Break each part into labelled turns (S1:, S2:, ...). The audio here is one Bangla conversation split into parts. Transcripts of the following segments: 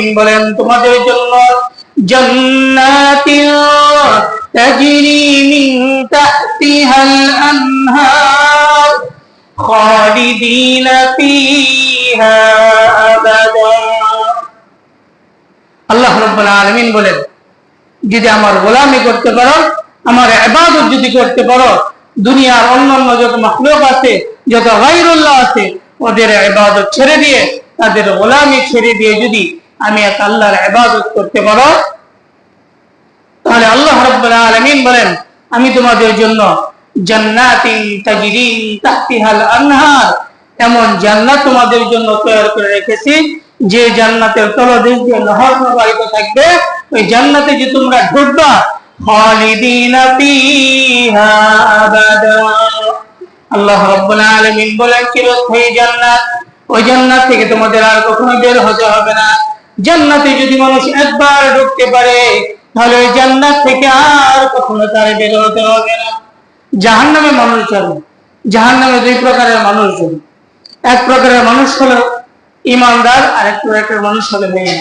S1: আলামিন বলেন, তোমাদের জন্য আল্লাহ রাব্বুল আলামিন বলেন, যদি আমার গোলামি করতে পারো, আমার ইবাদত যদি করতে পারো, দুনিয়ার অন্যান্য যত মাখলুক আছে, যত গায়রুল্লাহ আছে, ওদের ইবাদত ছেড়ে দিয়ে, তাদের গোলামি ছেড়ে দিয়ে যদি আমি এক আল্লাহর ইবাদত করতে পারো। তাহলে আল্লাহ রাব্বুল আলামিন বলেন, আমি তোমাদের জন্য এমন জান্নাত তোমাদের জন্য তৈরি করে রেখেছি, যে জান্নাতের তলদেশ দিয়ে নহর প্রবাহিত থাকবে। ওই জান্নাতে যে তোমরা ঢুকবা আল্লাহ বলেন, চিরস্থায়ী জান্নাত। ওই জান্নাত থেকে তোমাদের আর কখনো বের হতে হবে না। জান্নাতে যদি মানুষ একবার ঢুকতে পারে, তাহলে ওই জান্নাত থেকে আর কখনো তার বের হতে হবে না। জাহান্নামে মানুষ যাবে জাহান্নামে দুই প্রকারের মানুষ যাবে এক প্রকারের মানুষ হলো ইমানদার আর এক প্রকারের মানুষ হলো বেঈমান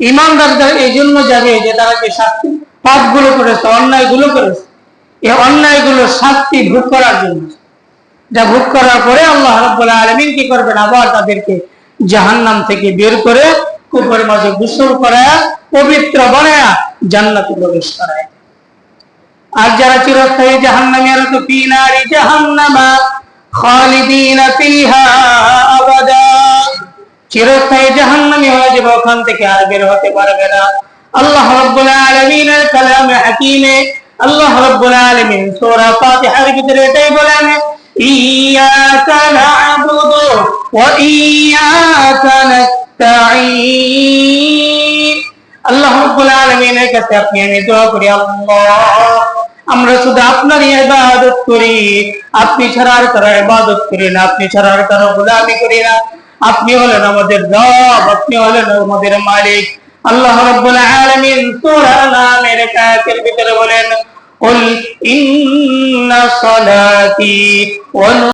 S1: ইমানদার যারা এই জন্য যাবে যে তারা যে শাস্তি, পাপগুলো করেছে অন্যায়গুলো করেছে, এই অন্যায়গুলো শাস্তি ভোগ করার জন্য। যা ভোগ করার পরে আল্লাহ রাব্বুল আলামিন কি করবেন? আবার তাদেরকে জাহান্নাম থেকে বের করে কুপুরের মাঝে গোসল করায় পবিত্র বানায় জান্নাতে প্রবেশ করায় আর যারা চিরস্থায়ী জাহান্নামী তো ফি নারি জাহান্নামা, খালিদিনা ফিহা আবাদা। চিরস্থায়ী জাহান্নামী হয়ে যাবে, ওখান থেকে আর বের হতে পারবে না। আল্লাহ রাব্বুল আলামিনের কালামে হাকিমে, আল্লাহ রাব্বুল আলামিন সূরা ফাতিহার ভিতরে এটাই বলেন ইয়াকা না'বুদু ওয়া ইয়াকা নাস্তাঈন আলামিনের কাছে আপনি আমি দোয়া করি আল্লাহ আমরা শুধু আপনারই ইবাদত করি আপনি ছাড়া আর কারো ইবাদত করি না আপনি ছাড়া আর কারো গোলামি করি না আপনি হলেন আমাদের রব আপনি হলেন আমাদের মালিক আল্লাহ রাব্বুল আলামিন সূরা নামের কায়তের ভিতরে বলেন قل إن صلاتي ونسكي